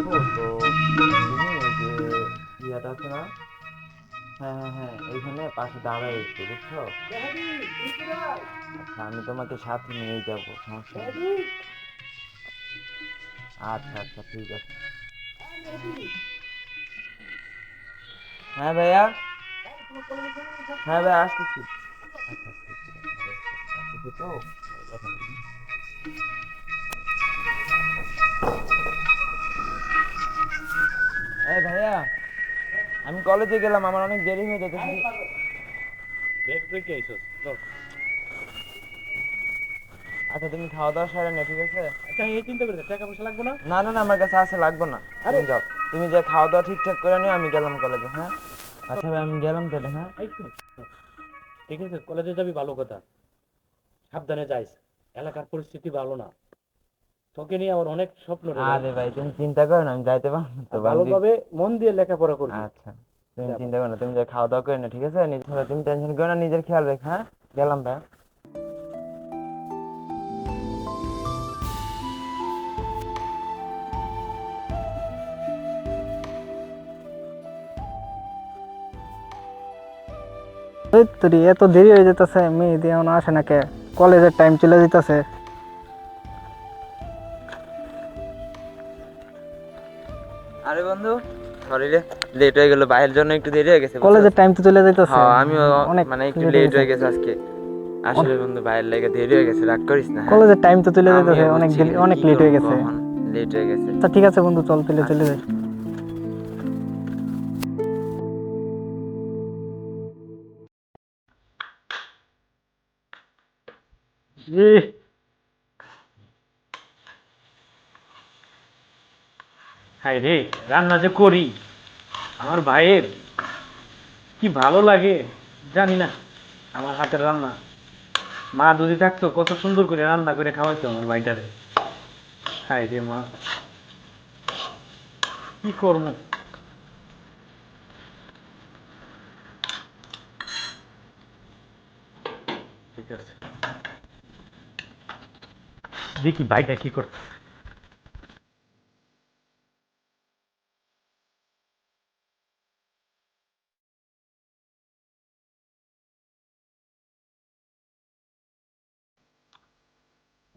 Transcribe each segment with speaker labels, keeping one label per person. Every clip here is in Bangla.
Speaker 1: যাব তো ইয়াটা আছে না হ্যাঁ হ্যাঁ হ্যাঁ এইখানে পাশে দাঁড়ায় একটু বুঝছ আচ্ছা আমি তোমাকে সাথে নিয়ে যাব সমস্যা আচ্ছা আচ্ছা ঠিক আছে হ্যাঁ ভাইয়া হ্যাঁ ভাইয়া আসতেছি আচ্ছা তো এই ভাইয়া আমি কলেজে গেলাম আমার অনেক দেরি হয়ে
Speaker 2: ব্রেক ব্রেকে চল।
Speaker 1: আচ্ছা তুমি খাওয়া দাওয়া সেরে নে ঠিক আছে?
Speaker 2: আচ্ছা এই চিন্তা করে টাকা পয়সা লাগবে না?
Speaker 1: না না না আমার কাছে আসে লাগবে না। তুমি যাও। তুমি যে খাওয়া দাওয়া ঠিকঠাক করে নিও আমি গেলাম কলেজে হ্যাঁ? আচ্ছা ভাই আমি গেলাম তাহলে হ্যাঁ?
Speaker 2: ঠিক আছে কলেজে যাবি ভালো কথা। সাবধানে যাইস। এলাকার পরিস্থিতি ভালো না। তোকে নিয়ে আমার অনেক স্বপ্ন রে ভাই।
Speaker 1: আরে ভাই তুমি চিন্তা করো না আমি যাইতে পারব তো
Speaker 2: ভালোভাবে মন দিয়ে লেখাপড়া করবি।
Speaker 1: আচ্ছা তুমি চিন্তা করো না তুমি যে খাওয়া দাওয়া করে না ঠিক আছে? নিজের তুমি টেনশন করো না নিজের খেয়াল রেখ হ্যাঁ? গেলাম ভাই।
Speaker 3: এই তো রে, এত দেরি হয়ে যেতেছে মেয়ে দিয়ে এখনও আসে না কে? কলেজের টাইম চলে যেতেছে
Speaker 1: আরে বন্ধু সরি রে লেট হয়ে গেল বাইরের জন্য একটু দেরি হয়ে গেছে
Speaker 3: কলেজের টাইম তো চলে যেতেছে
Speaker 1: হ্যাঁ আমিও
Speaker 3: অনেক
Speaker 1: মানে একটু লেট
Speaker 3: হয়ে
Speaker 1: গেছে। আজকে। আসলে বন্ধু বাইরের লেগে দেরি হয়ে গেছে রাগ করিস না হ্যাঁ?
Speaker 3: কলেজের টাইম তো চলে
Speaker 1: আমিও
Speaker 3: অনেক অনেক লেট হয়ে গেছে।
Speaker 1: লেট হয়ে গেছে।
Speaker 3: আচ্ছা ঠিক আছে বন্ধু চল তাহলে চলে যাই।
Speaker 2: হাই রে, রান্না যে করি। আমার ভাইয়ের কি ভালো লাগে, জানি না। আমার হাতের রান্না। মা যদি থাকতো, কত সুন্দর করে রান্না করে খাওয়াইতো আমার ভাইটারে। হাই রে মা। কি করব? ঠিক আছে। দেখি ভাইটা কি করতে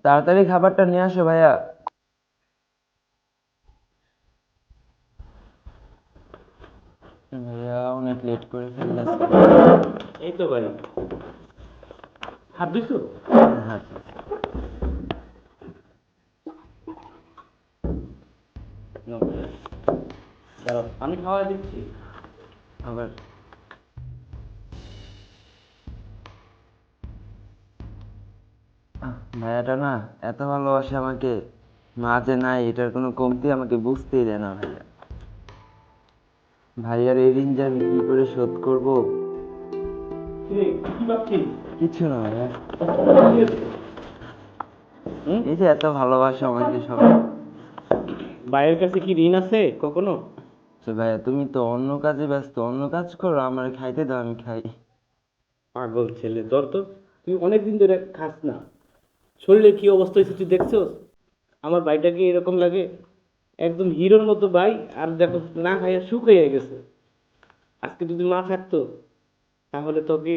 Speaker 1: তাড়াতাড়ি খাবারটা নিয়ে আসো ভাইয়া। ভাইয়া অনেক লেট করে ফেললাম।
Speaker 2: এই তো ভাই। হাত ধুইছো
Speaker 1: হ্যাঁ
Speaker 2: আমি খাওয়া দিচ্ছি।
Speaker 1: আবার ভাইয়াটা না এত ভালোবাসে আমাকে। মা যে নাই এটার কোনো কমতি আমাকে বুঝতেই দেয় না ভাইয়া। ভাইয়ার এই ঋণ যে আমি কি করে শোধ করব? কিছু না ভাইয়া। এই যে এত ভালোবাসা আমাকে সব
Speaker 2: ভাইয়ের কাছে কি ঋণ আছে কখনো?
Speaker 1: ভাইয়া তুমি তো অন্য কাজে ব্যস্ত অন্য কাজ করো আমার খাইতে দাও আমি খাই।
Speaker 2: পাগল ছেলে ধর তো তুই অনেকদিন ধরে খাস না। শরীরের কি অবস্থা হয়েছে তুই দেখছ আমার ভাইটাকে এরকম লাগে একদম হিরোর মতো ভাই আর দেখো না খাইয়া শুকিয়ে গেছে। আজকে যদি মা থাকতো তাহলে তোকে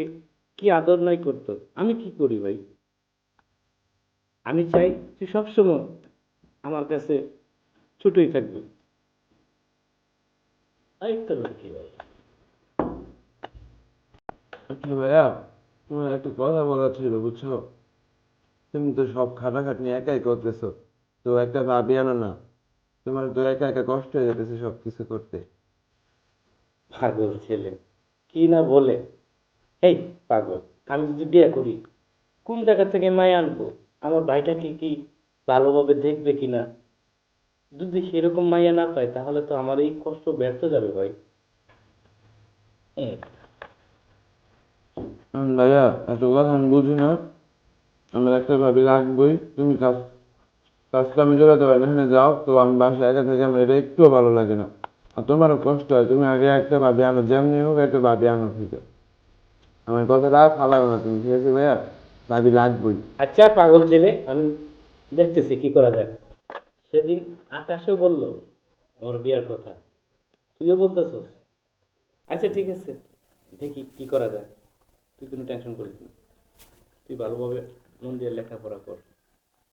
Speaker 2: কি আদর নাই করতো? আমি কি করি ভাই? আমি চাই তুই সবসময় আমার কাছে ছোটই থাকবে।
Speaker 1: আচ্ছা ভাইয়া তোমার একটা কথা বলার ছিল বুঝছ? তুমি তো সব খাটাখাটনি একাই করতেছো। তো একটা ভাবি আনো না। তোমার তো একা একা কষ্ট হয়ে যেতেছে সব কিছু করতে।
Speaker 2: পাগল ছেলে। কি না বলে? এই পাগল আমি যদি বিয়ে করি কোন জায়গা থেকে মায় আনব? আমার ভাইটাকে কি ভালোভাবে দেখবে কিনা? যদি সেরকম মাইয়া না পায় তাহলে তো আমার এই কষ্ট ব্যর্থ যাবে ভাই।
Speaker 1: ভাইয়া এত কথা আমি বুঝি না। আমরা একটা ভাবি রাখবোই, তুমি কাজ, কাজটা আমি জোগাতে পারি না এখানে যাও, তো আমি বাসায় একা থেকে আমার এটা একটুও ভালো লাগে না। আর তোমারও কষ্ট হয়, তুমি আগে একটা ভাবি আনো, যেমনি হোক একটা ভাবি আনো ঠিক আমার কথাটা আর ফালাবে না তুমি, ঠিক আছে ভাইয়া? ভাবি লাগবোই
Speaker 2: আচ্ছা পাগল ছেলে, আমি দেখতেছি কি করা যায়। সেদিন আকাশও বলল আমার বিয়ার কথা। তুইও বলতেছস? আচ্ছা ঠিক আছে। দেখি কি করা যায়। তুই কোনো টেনশন করিস না। তুই ভালোভাবে মন দিয়ে লেখাপড়া কর।